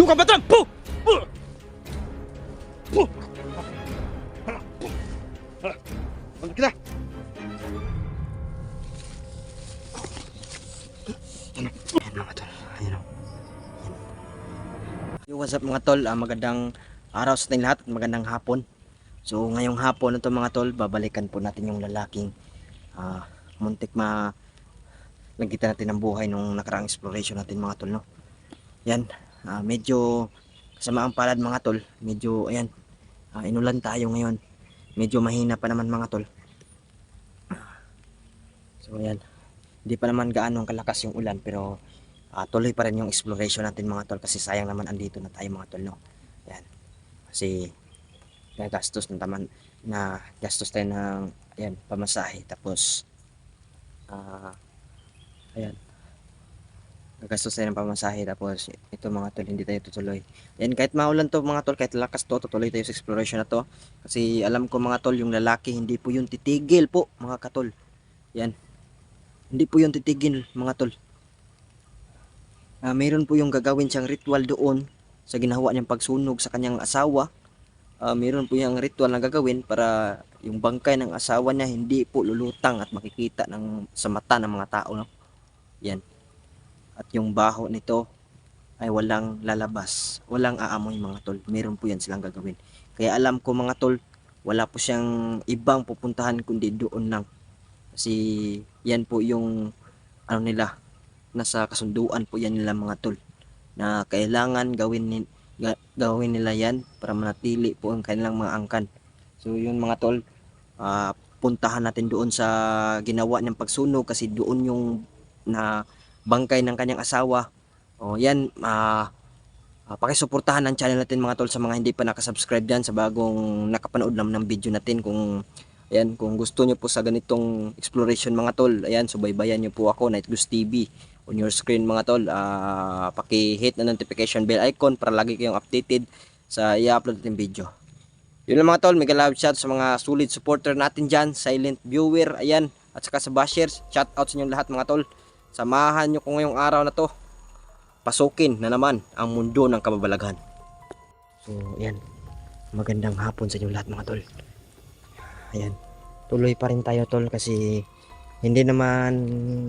Luka Batang! Po! Po! Po! Ano kita? Ayan mga tol. Ayan o. Yo, what's up mga tol? Ah, magandang araw sa ating lahat at magandang hapon. So ngayong hapon ito mga tol, babalikan po natin yung lalaking ah, muntik ma nagkita natin ng buhay nung nakaraang exploration natin mga tol no. Yan, ah, medyo kasama ang palad mga tol. Medyo ayan, ah, inulan tayo ngayon. Medyo mahina pa naman mga tol. So ayan, hindi pa naman gaano kalakas yung ulan pero ah, tuloy pa rin yung exploration natin mga tol kasi sayang naman andito na tayo mga tol no. Yan. Kasi nagastos na taman na gastos tayo ng ayan, pamasahe tapos ah ayan gagastos tayo ng pamasahe tapos ito mga tol hindi tayo tutuloy yan kahit maulan to mga tol kahit lakas to tutuloy tayo sa exploration na to kasi alam ko mga tol yung lalaki hindi po yun titigil po mga katol yan hindi po yun titigil mga tol Ah, mayroon po yung gagawin siyang ritual doon sa ginawa niyang pagsunog sa kanyang asawa. Ah, mayroon po yung ritual na gagawin para yung bangkay ng asawa niya hindi po lulutang at makikita ng sa mata ng mga tao no. Yan. At yung baho nito ay walang lalabas, walang aamoy mga tol. Meron po yan silang gagawin. Kaya alam ko mga tol, wala po siyang ibang pupuntahan kundi doon lang. Kasi yan po yung ano nila, nasa kasunduan po yan nila mga tol na kailangan gawin ni, ga- gawin nila yan para manatili po ang kanilang mga angkan. So yun mga tol, ah, puntahan natin doon sa ginawa niyang pagsunog kasi doon yung na bangkay ng kanyang asawa. O yan, ah ah, pakisuportahan ang channel natin mga tol sa mga hindi pa nakasubscribe dyan sa bagong nakapanood naman ng video natin kung Ayan, kung gusto nyo po sa ganitong exploration mga tol, ayan, subaybayan nyo po ako, Night Goose TV on your screen mga tol. ah paki-hit na notification bell icon para lagi kayong updated sa i-upload natin video. Yun lang mga tol, mega love shout sa mga solid supporter natin dyan, silent viewer, ayan, at saka sa bashers, shout out sa inyong lahat mga tol. Samahan nyo ko ngayong araw na to, pasukin na naman ang mundo ng kababalaghan. So, ayan, magandang hapon sa inyong lahat mga tol. Ayan, tuloy pa rin tayo tol kasi hindi naman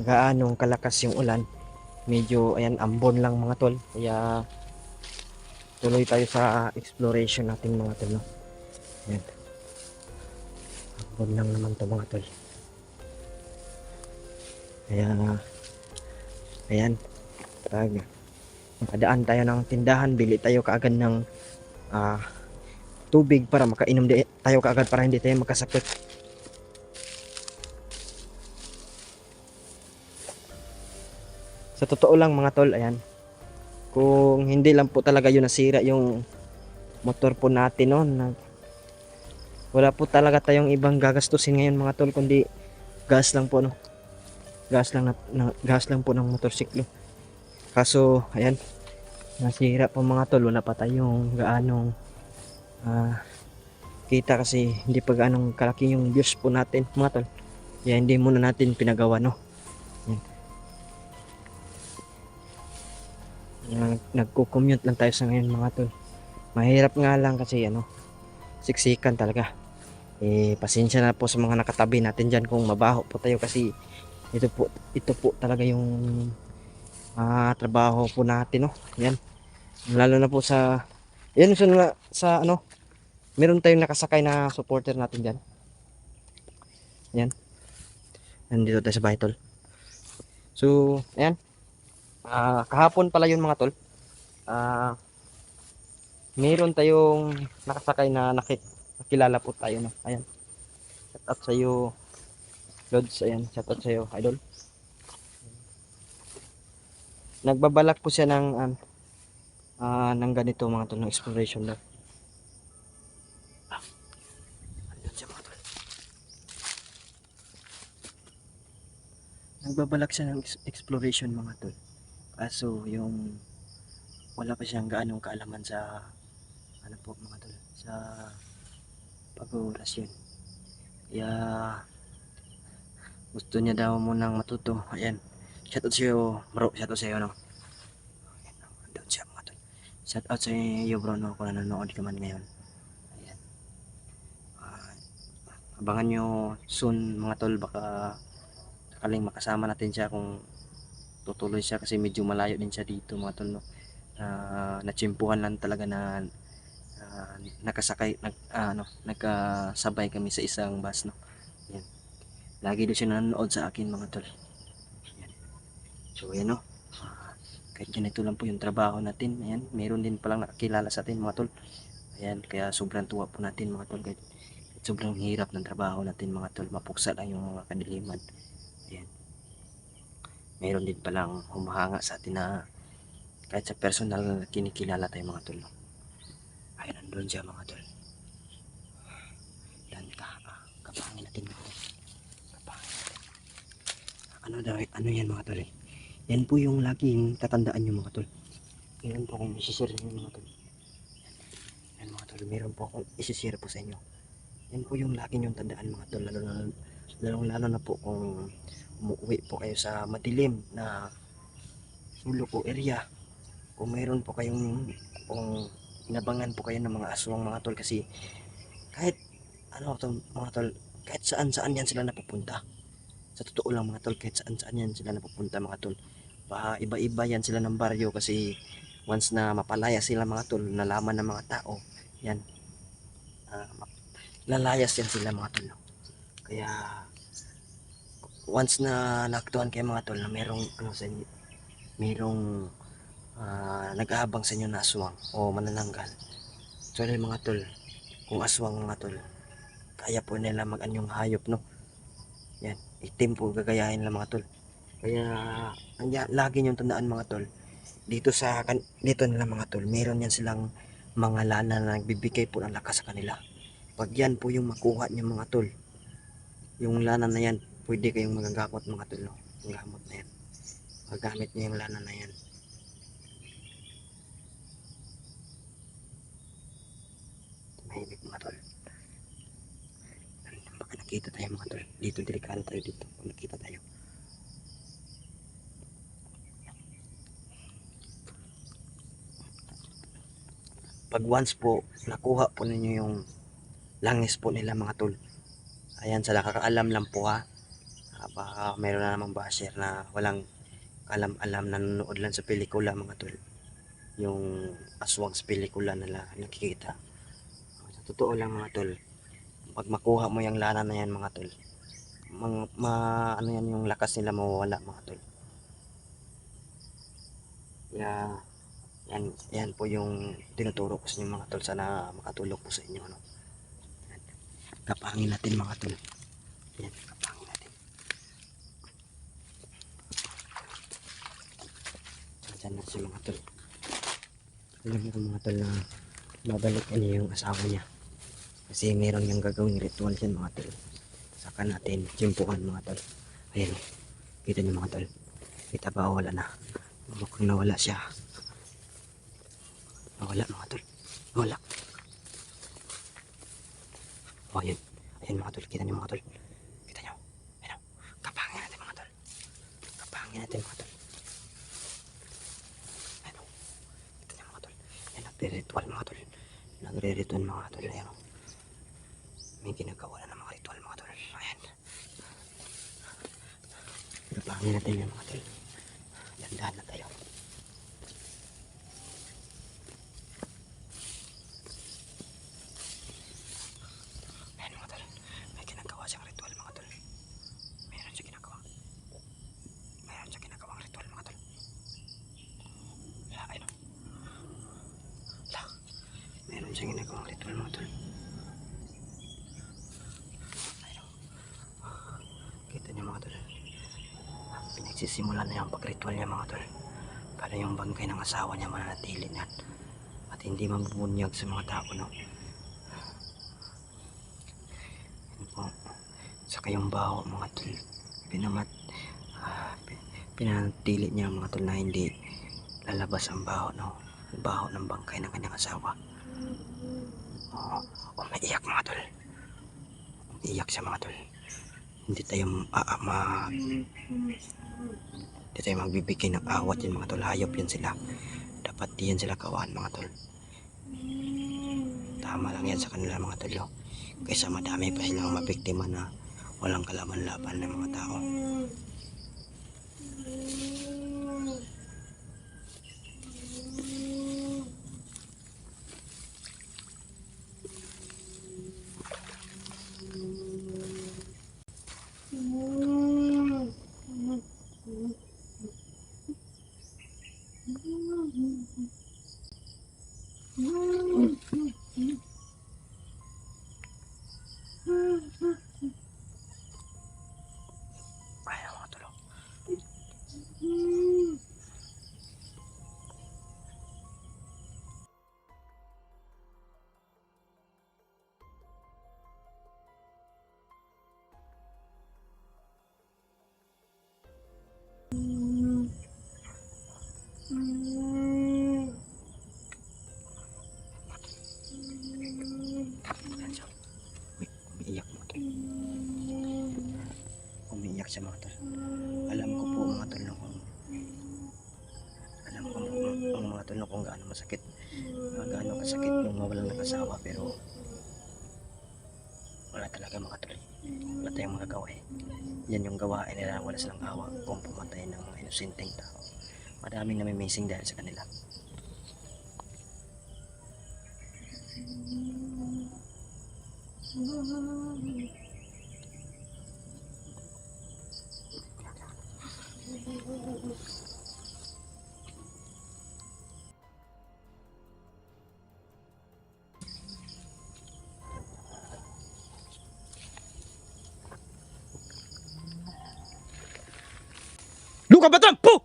gaano kalakas yung ulan. Medyo ayan ambon lang mga tol. Kaya tuloy tayo sa exploration natin mga tol. No? Ayan. Ambon lang naman to mga tol. Kaya ayan. Pag makadaan tayo ng tindahan, bili tayo kaagad ng ah, tubig para makainom di tayo kaagad para hindi tayo magkasakit. Sa totoo lang mga tol, ayan. Kung hindi lang po talaga yun nasira yung motor po natin no, na wala po talaga tayong ibang gagastusin ngayon mga tol kundi gas lang po no. Gas lang na, na- gas lang po ng motorsiklo. Kaso ayan, nasira po mga tol, wala pa tayong gaanong ah, kita kasi hindi pa gaanong kalaki yung views po natin mga tol. Kaya hindi muna natin pinagawa no. Yan. Nag- Nagko-commute lang tayo sa ngayon mga tol. Mahirap nga lang kasi ano, siksikan talaga. Eh, pasensya na po sa mga nakatabi natin dyan kung mabaho po tayo kasi ito po, ito po talaga yung ah, trabaho po natin no. Yan. Lalo na po sa yan sa, sa ano meron tayong nakasakay na supporter natin dyan. Yan. Nandito tayo sa bahay, tol. So, ayan. Ah, kahapon pala yun mga tol. Ah, meron tayong nakasakay na nakit nakilala po tayo no. Ayan. Shout out sa iyo. Lods, ayan. Shout out sa iyo, idol. Nagbabalak po siya ng um, ah, ng ganito mga tol, ng exploration daw. Nagbabalak siya ng ex- exploration mga tol. Kaso yung wala pa siyang gaanong kaalaman sa ano po mga tol sa pag-orasyon. Kaya gusto niya daw munang matuto. Ayan. Shoutout sa iyo, bro. Shoutout sa iyo, no. Andun siya mga. Shout out sa iyo bro no kung nanonood ka man ngayon. Ayan. Ah, abangan nyo soon mga tol baka sakaling makasama natin siya kung tutuloy siya kasi medyo malayo din siya dito mga tol no. Uh, natsimpuhan lang talaga na ah, nakasakay nag ah, ano nagkasabay kami sa isang bus no. Lagi doon siya nanonood sa akin mga tol. Ayan. So ayan no. Ah, kahit ganito lang po yung trabaho natin. Ayan, meron din palang nakakilala sa atin mga tol. Ayan, kaya sobrang tuwa po natin mga tol. Kahit sobrang hirap ng trabaho natin mga tol. Mapuksa lang yung mga kadiliman. Ayan. Meron din palang humahanga sa atin na kahit sa personal kinikilala tayo mga tol. Ayan, nandun siya mga tol. Yan ka, ah, kapangin natin mga tol. Kapangin natin. Ano daw, ano yan mga tol? Yan po yung laging tatandaan nyo mga tol. Meron po akong isishare sa inyo mga tol. Yan. Mga tol, meron po akong isishare po sa inyo. Yan po yung lagi nyong tandaan mga tol. Lalo na, lalong lalo na po kung umuwi po kayo sa madilim na sulok o area. Kung mayroon po kayong kung inabangan po kayo ng mga aswang mga tol kasi kahit ano to mga tol kahit saan saan yan sila napupunta sa totoo lang mga tol kahit saan saan yan sila napupunta mga tol. Pa iba-iba yan sila ng baryo kasi once na mapalaya sila mga tol nalaman ng mga tao yan. Ma- lalayas yan sila mga tol. Kaya once na naaktuhan kayo mga tol na merong ano sa inyo merong ah, nag-aabang sa inyo na aswang o manananggal. So yun mga tol kung aswang mga tol kaya po nila mag-anyong hayop no? Yan itim po gagayahin lang mga tol. Kaya ang ya- lagi niyong tandaan mga tol. Dito sa dito nila mga tol. Meron yan silang mga lana na nagbibigay po ng lakas sa kanila. Pag yan po yung makuha niyo mga tol yung lana na yan pwede kayong magagamot mga tol no? yung gamot na yan. Magamit niyo yung lana na yan. Mahimik mga tol nakita tayo mga tol. Dito delikado tayo dito. Kung nakita tayo. Pag once po nakuha po ninyo yung langis po nila mga tol. Ayan sa nakakaalam lang po ha. Ah, baka meron na namang basher na walang alam-alam na nanonood lang sa pelikula mga tol. Yung aswang sa pelikula nila nakikita. Sa totoo lang mga tol pag makuha mo yung lana na yan mga tol. Mang, ma, ano yan yung lakas nila mawawala mga tol. Kaya yan, yan po yung tinuturo ko sa inyo mga tol sana makatulog po sa inyo ano? Yan. kapangin natin mga tol. Yan kapangin natin. Diyan na si mga tol. Alam ko mga tol na babalik niya yung asawa niya kasi meron yung gagawing ritual yan mga tol saka natin simpukan mga tol ayan kita niyo mga tol kita ba wala na mukhang nawala siya nawala mga tol nawala o ayan ayan mga tol kita niyo mga tol kita niyo ayan kapangin natin mga tol kapangin natin mga tol ayan kita niyo mga tol ayan nagre-ritual mga tol nagre-ritual mga tol ayan o may ginagawa na ng mga ritual mga tol. Ayan. Napangin natin yung mga tol. Dandahan na tayo. Ayan mga tol. May ginagawa siyang ritual mga tol. Meron siya ginagawa. Meron siya ginagawang ritual mga tol. Wala, ayun. o. Wala. Meron siya ginagawang ritual mga tol. Kita niyo mga tol. Pinagsisimula na yung pagritual niya mga tol. Para yung bangkay ng asawa niya mananatili na at hindi mabubunyag sa mga tao no. Yan po. Saka yung baho mga tol. Pinamat ah, pi- pinanatili niya mga tol na hindi lalabas ang baho no. Ang baho ng bangkay ng kanyang asawa. Oh, oh, maiyak mga tol. Iyak siya mga tol hindi tayo ah, ma hindi tayo magbibigay ng awat yan mga tol hayop yan sila Dapat diyan sila kawan mga tol. Tama lang yan sa kanila mga tol. oh. Kaysa madami pa silang mabiktima na walang kalaban-laban ng mga tao. Umiiyak mga tol. Umiiyak siya mga tol. Alam ko po mga tol na kung alam ko ang, mga tol na kung gaano masakit gaano kasakit yung mawalan ng asawa pero wala talaga mga tol wala tayong magagawa eh yan yung gawain nila wala silang awa kung pumatay ng inosenteng tao madaming namimissing dahil sa kanila Luka batang! Po!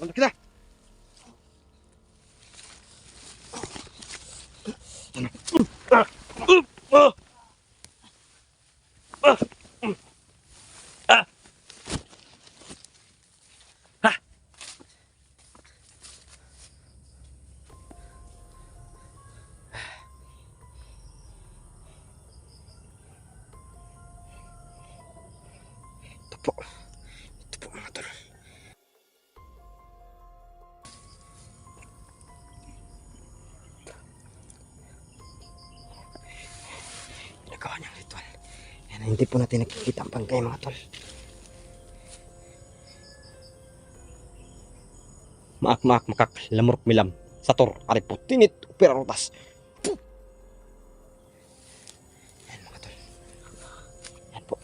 Wala yan hindi po natin nakikita ang bangkay mga tol. Maak maak makak lamurok milam. Sator aripot tinit upera rotas Puh! yan mga tol. Yan po.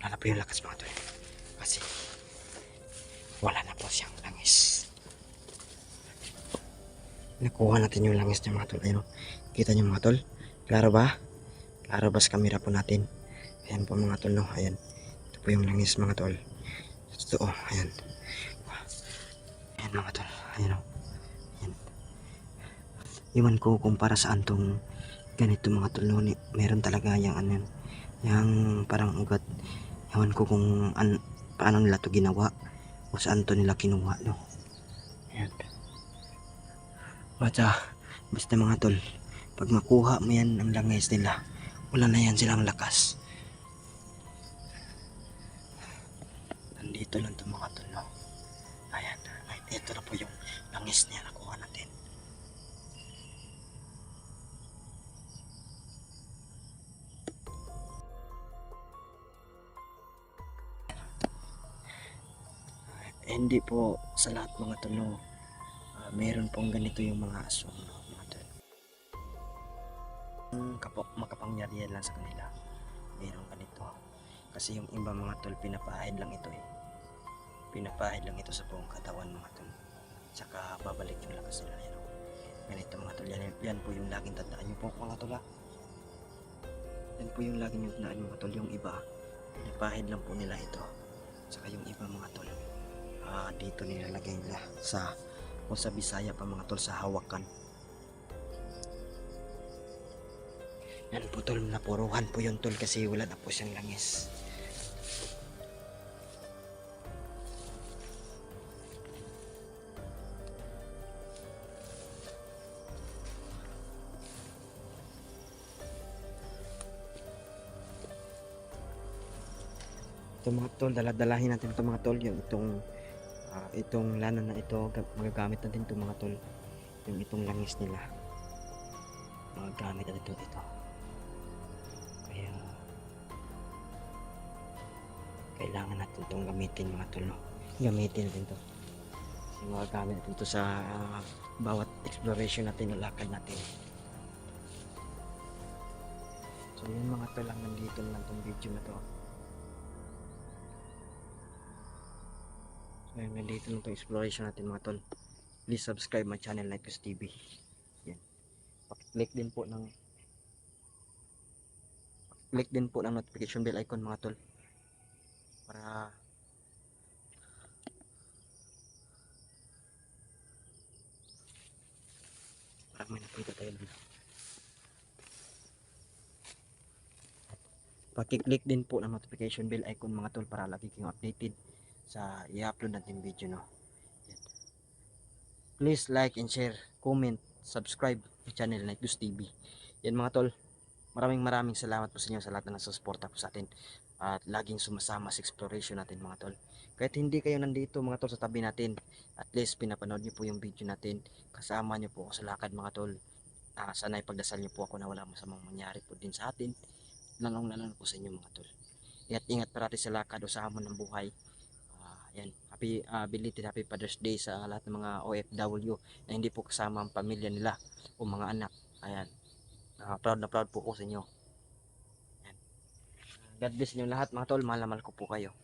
Wala na po yung lakas mga tol. Kasi wala na po siyang langis. Nakuha natin yung langis niya mga tol. Ayun o. kita niyo mga tol klaro ba? Klaro ba sa camera po natin? Ayan po mga tol no? Ayan. Ito po yung langis mga tol. Ito oh ayan. Ayan mga tol. Ayan o ayan. Iwan ko kung para saan tong ganito mga tol no? Meron talaga yung ano yun, yung parang ugat. Ewan ko kung an, paano nila to ginawa. O saan to nila kinuha no? Ayan. Basta basta mga tol pag makuha mo yan ang langis nila wala na yan silang lakas. Nandito lang to mga tol no ayan ay ito na po yung langis niya nakuha natin. Eh, hindi po sa lahat mga tol no Ah, meron pong ganito yung mga aswang no, mga tol Ang kapo, makapangyarihan lang sa kanila. Meron ganito. Kasi yung iba mga tol pinapahid lang ito eh. Pinapahid lang ito sa buong katawan mga tol. Tsaka babalik yung lakas nila yan oh. ganito mga tol yan, yan po yung laging tandaan nyo po mga tol ha. Yan po yung laging yung tandaan mga tol yung iba. Pinapahid lang po nila ito. Tsaka yung iba mga tol ah dito nilalagay nila sa o sa Bisaya pa mga tol sa hawakan yan po tol napuruhan po yun tol kasi wala na po siyang langis Ito mga tol, daladalahin natin ito mga tol, yung itong ah, itong lana na ito, ga- magagamit natin ito mga tol. Yung itong langis nila. Magagamit natin ito dito. Kailangan natin itong gamitin mga tol. Gamitin natin ito. Kasi magagamit natin ito sa ah, bawat exploration natin o lakad natin. So yun mga tol, lang nandito na lang itong video na to. So yun, nandito na itong exploration natin mga tol. Please subscribe my channel Nightcast TV. Yan. Pakiclick din po ng click din po ng notification bell icon mga tol. Para para may nakita tayo lang. Pakiclick din po ng notification bell icon mga tol para lagi kayong updated sa i-upload natin video no. Yan. Please like and share, comment, subscribe sa channel Night News TV. Yan mga tol. Maraming maraming salamat po sa inyo sa lahat na nasusuporta po sa atin at laging sumasama sa exploration natin mga tol. Kahit hindi kayo nandito mga tol sa tabi natin, at least pinapanood niyo po yung video natin. Kasama niyo po ako sa lakad mga tol. Ah, sana ipagdasal niyo po ako na wala masamang mangyari po din sa atin. Lalong lalo na po sa inyo mga tol. Ingat ingat parati sa lakad o sa hamon ng buhay. Ah, yan. Happy uh, belated happy Father's Day sa lahat ng mga OFW na hindi po kasama ang pamilya nila o mga anak. Ayan. Ah, proud na proud po ako sa inyo. God bless inyo lahat mga tol. Mahal na mahal ko po kayo.